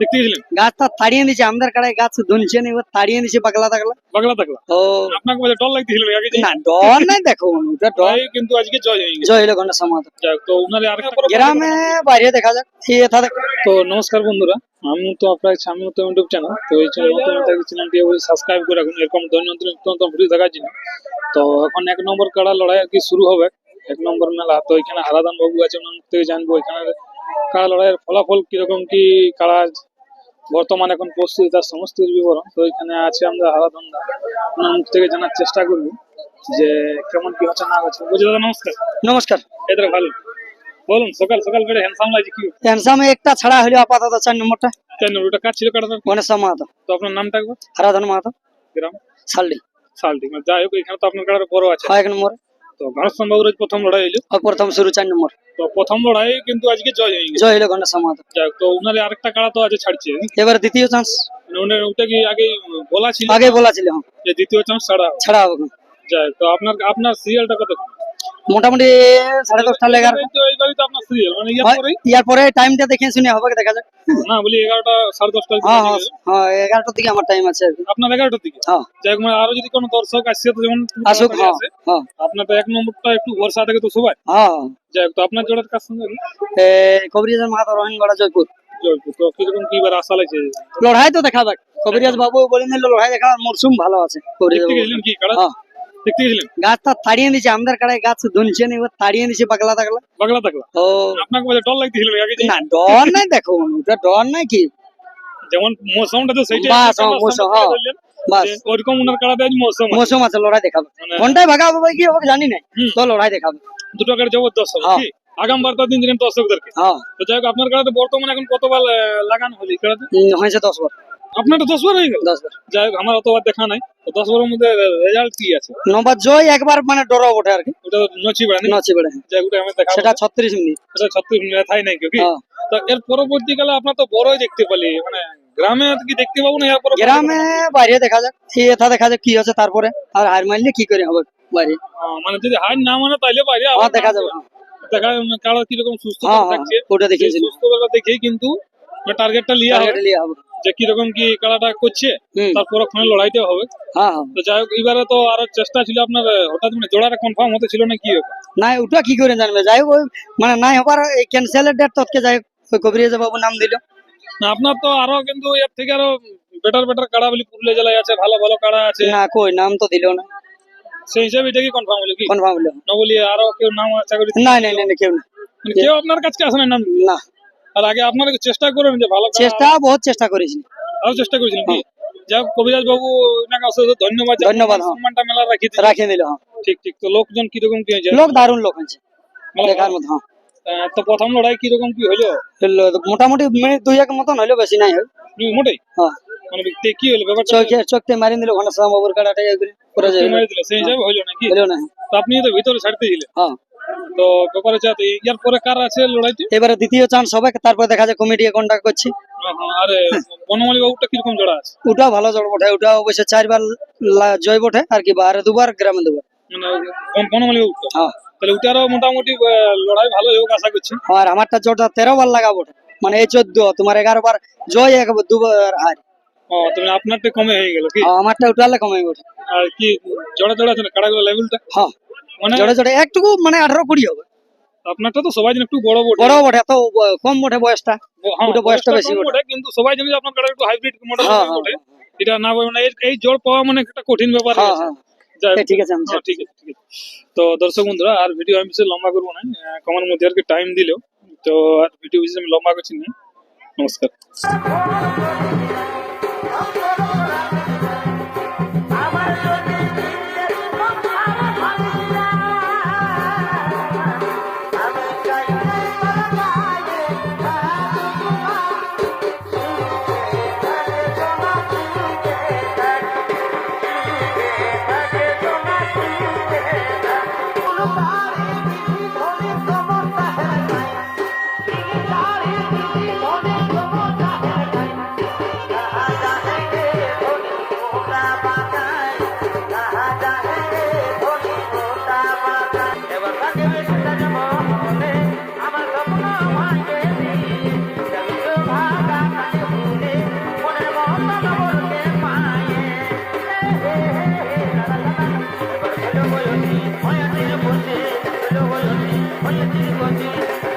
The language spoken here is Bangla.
দেখতে গেছিলেন? গাছটা তাড়িয়ে আমাদের কাড়ায় গাছ ধুনছে না এবার তাড়িয়ে তাগলা বাগলা থাকলা ও। আপনাকে বলে ডর লাগতেছিল আগে না ডর নাই দেখো ওটা ডর। কিন্তু আজকে জয় হয়ে জয় হলো ঘণ্টা সমাধ তো উনারে পরব- গ্রামে বাইরে দেখা যাক এটা তো নমস্কার বন্ধুরা আমি তো আপনার সামনে তো ইউটিউব চ্যানেল তো এই চ্যানেল চ্যানেলটি অবশ্যই সাবস্ক্রাইব করে রাখুন। এরকম দৈনন্দিন ভিডিও দেখার জন্য। তো এখন এক নম্বর কাড়া লড়াই আর কি শুরু হবে। এক নম্বর মেলা তো এখানে হারাদান বাবু আছে ওনার থেকে জানব এখানে কাড়া লড়াইয়ের ফলাফল কীরকম কি কাড়া বর্তমান এখন প্রস্তুতি তার সমস্ত বিবরণ। তো এখানে আছে আমরা হারাদান দা ওনার মুখ থেকে জানার চেষ্টা করব যে কেমন কি হচ্ছে না হচ্ছে। বুঝে দাদা নমস্কার। নমস্কার। এদের ভালো। বলুন সকাল সকাল করে হ্যান্ডসাম লাগছে কি? হ্যান্ডসামে একটা ছাড়া হলো আপাতত চার নম্বরটা। কেন ওটা কাজ ছিল কাটাতে গণেশ মাহাতো। তো আপনার নামটা একবার? হারাধন মাহাতো। গ্রাম সাল্লি সালটি মানে যাই হোক এখানে তো আপনার কাছে বড় আছে। এক নম্বর। তো প্রথম লড়াই হইল। আর প্রথম শুরু চার নম্বর। তো প্রথম লড়াই কিন্তু আজকে জয় হয়ে গেছে জয় হলো যাই তো উনারে আরেকটা কাড়া তো আজ ছাড়ছে। এবার দ্বিতীয় চান্স মানে ওটা কি আগে বলা ছিল? আগে বলা ছিল হ্যাঁ, যে দ্বিতীয় চান্স ছাড়া হবে। ছাড়া হবে। তো আপনার আপনার সিরিয়ালটা কত? মোটামুটি সাড়ে দশটা লেগার। তো এইবারই তো আপনার সিরিয়াল মানে ইয়ার পরেই? ইয়ার পরে টাইমটা দেখে শুনে হবে দেখা যাক। না বলি এগারোটা সাড়ে দশটার হ্যাঁ হ্যাঁ হ্যাঁ এগারোটার দিকে আমার টাইম আছে আর কি। আপনার এগারোটার দিকে? হ্যাঁ। যাই হোক, মানে আরও যদি কোনো দর্শক আসছে তো যেমন আসুক হ্যাঁ হ্যাঁ। আপনার তো এক নম্বরটা একটু ভরসা থাকে তো সবাই। হ্যাঁ। যাই হোক, তো আপনার জোড়ার কাজ সঙ্গে কবিরাজ মাহাতো রোহিনগড়া জয়পুর। জয়পুর তো কীরকম কি এবার আশা লাগছে? লড়াই তো দেখা যাক। কবিরাজ বাবু বলে নিল লড়াই দেখা মরসুম ভালো আছে। কবিরাজ দেখতে বাবু। গেছিলেন কি হ্যাঁ। দেখতে গেছিলেন? গাছটা তাড়িয়ে দিছে আমাদের কাড়ায় গাছ ধুনছে না এবার তাড়িয়ে দিছে পাগলা তাগলা বাগলা থাকলা ও। আপনাকে বলে ডর লাগতেছিল না ডর নাই দেখো ওটা ডর নাই কি? যেমন মৌসুমটা তো বাস, হ্যাঁ, মৌসুম, হ্যাঁ। বাস। যে উনার কাড়াতে আজ মৌসুম আছে। মৌসুম আছে লড়াই দেখাবে। মানে কোনটাই ভাগা হবে কি হবে জানি না। তো লড়াই দেখাবে। দুটো কাড়া জবরদস্ত হবে হ্যাঁ। আগাম বার্তা দিন দিলেন দর্শকদেরকে হ্যাঁ। তো যাই হোক আপনার কাড়াতে বর্তমানে এখন কতবার লাগানো কাড়াতে? হয়েছে দশ বার। আপনার তো দশ হয়ে গেল? যাই হোক আমার অতবার দেখা নাই। তো মধ্যে রেজাল্ট কি আছে? নম্বর জয় একবার মানে ডর ওঠে আর কি। ওটা নচি বেড়া নচি বেড়ে যাই ওটা আমি সেটা ছত্রিশ মিনিট। সেটা ছত্রিশ মিনিট থাই নাই কি? হ্যাঁ। তো এর পরবর্তীকালে আপনার তো বড়ই দেখতে পেলি। মানে গ্রামে কি দেখতে পাবো না গ্রামে বাইরে দেখা যাক এটা দেখা যাক কি হচ্ছে তারপরে। আর হার মারলে কি করে হবে বাইরে? মানে যদি হার না মানে তাইলে বাইরে হ্যাঁ দেখা যাবে হ্যাঁ। দেখা যাবে কারও কীরকম সুস্থ হ্যাঁ হ্যাঁ থাকছে। ওটা দেখিয়েছিল সুস্থতা দেখেই কিন্তু টার্গেটটা লিয়া হবে। লিয়ে হবে। যে কীরকম কি খেলাটা করছে তারপর ওখানে লড়াইটা হবে। হ্যাঁ হ্যাঁ। তো যাই হোক এবারে তো আরও চেষ্টা ছিল আপনার হঠাৎ মানে জোড়াটা কনফার্ম হতে ছিল না কি? নাই ওটা কি করে জানবে? যাই হোক মানে নাই হবার এই ক্যান্সেলের ডেট তৎকে যাই হোক কবিরাজ বাবু নাম দিল। না আপনার তো আরও কিন্তু এর থেকে আরও বেটার বেটার কাড়া বলি পুরুলিয়া জেলায় আছে ভালো ভালো কাড়া আছে। না কই নাম তো দিল না। সেই হিসাবে এটা কি কনফার্ম হলো কি? কনফার্ম হলো। না বলি আরও কেউ নাম নাই নাই নাই নাই, কেউ না। মানে কেউ আপনার কাছে আসে না না। আর আগে আপনারা চেষ্টা করেন যে ভালো কাড়া- চেষ্টা বহুত চেষ্টা করেছি। আরও চেষ্টা করেছিলেন কি? যাই হোক কবিরাজ বাবু ওনাকে অশেষ ধন্যবাদ। যে ধন্যবাদ, আপনার হ্যাঁ। সম্মানটা মেলা রাখি দিয়েছেন। রাখিয়ে দিল হ্যাঁ। ঠিক ঠিক। তো লোকজন কীরকম কি হয়েছে? লোক দারুণ লোক আছে ভালো দেখার মতো হ্যাঁ। আহ, তো প্রথম লড়াই কীরকম কি হলো? হলো তো মোটামুটি মিনিট দুই এক মতন হইল বেশি নাই হয় নি- মোটেই? হ্যাঁ। মানে তে- কি হলো? ব্যাপারটা চোখে চোখতে মারি দিল ঘণ্টা সাম বাবুর কাটাটাই একবারে করে যাই মারি দিল। সেই হিসাবে হলো নাকি? হইল না। তো আপনি তো ভিতরে ছাড়তে দিলেন হ্যাঁ। তো ব্যাপারে যা তো ইয়ার পরে কার আছে লড়াইতে? এবারে দ্বিতীয় চান্স হবে তারপর দেখা যায় কমিটি কন্ট্যাক্ট করছি। হ্যাঁ, হ্যাঁ, আরে বনমালী বাবুটা কীরকম জোড়া আছে? ওটাও ভালো জড় বটে ওটা অবশ্য চারবার জয় বটে আর কি বাহারে দুবার গ্রামে দুবার। মানে বনমালী বাবুটা হ্যাঁ। তাহলে ওটারও মোটামুটি লড়াই ভালো হোক আশা করছি। আর আমারটা জোরটা তেরো বার লাগা বটে মানে এই চোদ্দ তোমার এগারো বার জয় এক দুবার হার। ও তুমি আপনারটা কমে হয়ে গেল কি? আর আমারটা উঠালে কমে বটে। আর কি জোড়া জোড়া আছে না কাড়াগুলো লেভেলটা হ্যাঁ। মানে জোরে জোরে একটুকু মানে আঠারো কুড়ি হবে। আপনারটা তো সবাই জানে একটু বড় বড় বড় বটে এত ব- কম বটে বয়সটা। হ্যাঁ, ওটা বয়সটা বয়সটা বেশি কম বটে। বটে, কিন্তু সবাই জানে যে আপনার কাড়া একটু হাইব্রিড মডেল হ্যাঁ হ্যাঁ বটে। এটা না বলে মানে এই- এই জোর পাওয়া মানে একটা কঠিন ব্যাপার হ্যাঁ আছে। হ্যাঁ। যাই হোক, এই ঠিক আছে আমি হ্যাঁ, ঠিক আছে ঠিক আছে। তো দর্শক বন্ধুরা আর ভিডিও আমি বেশি লম্বা করব না। আহ, কমার মধ্যে আর কি টাইম দিল তো আর ভিডিও বেশি আমি লম্বা করছি না। নমস্কার। Bye. lówó lónìí I lè ti rí kò ní.